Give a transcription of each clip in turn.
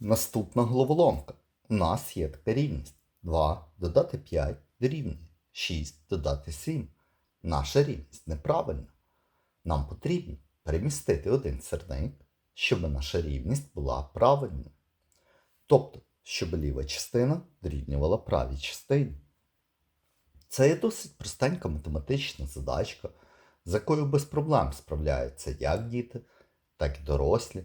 Наступна головоломка. У нас є така рівність. 2 додати 5 дорівнює 6 додати 7. Наша рівність неправильна. Нам потрібно перемістити один сірник, щоб наша рівність була правильною. Тобто, щоб ліва частина дорівнювала правій частині. Це є досить простенька математична задачка, з якою без проблем справляються як діти, так і дорослі.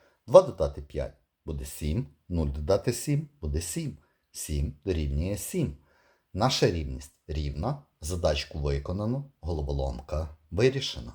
2 додати 5 буде 7, 0 додати 7 буде 7. 7 дорівнює 7. Наша рівність рівна, задачку виконано, головоломка вирішена.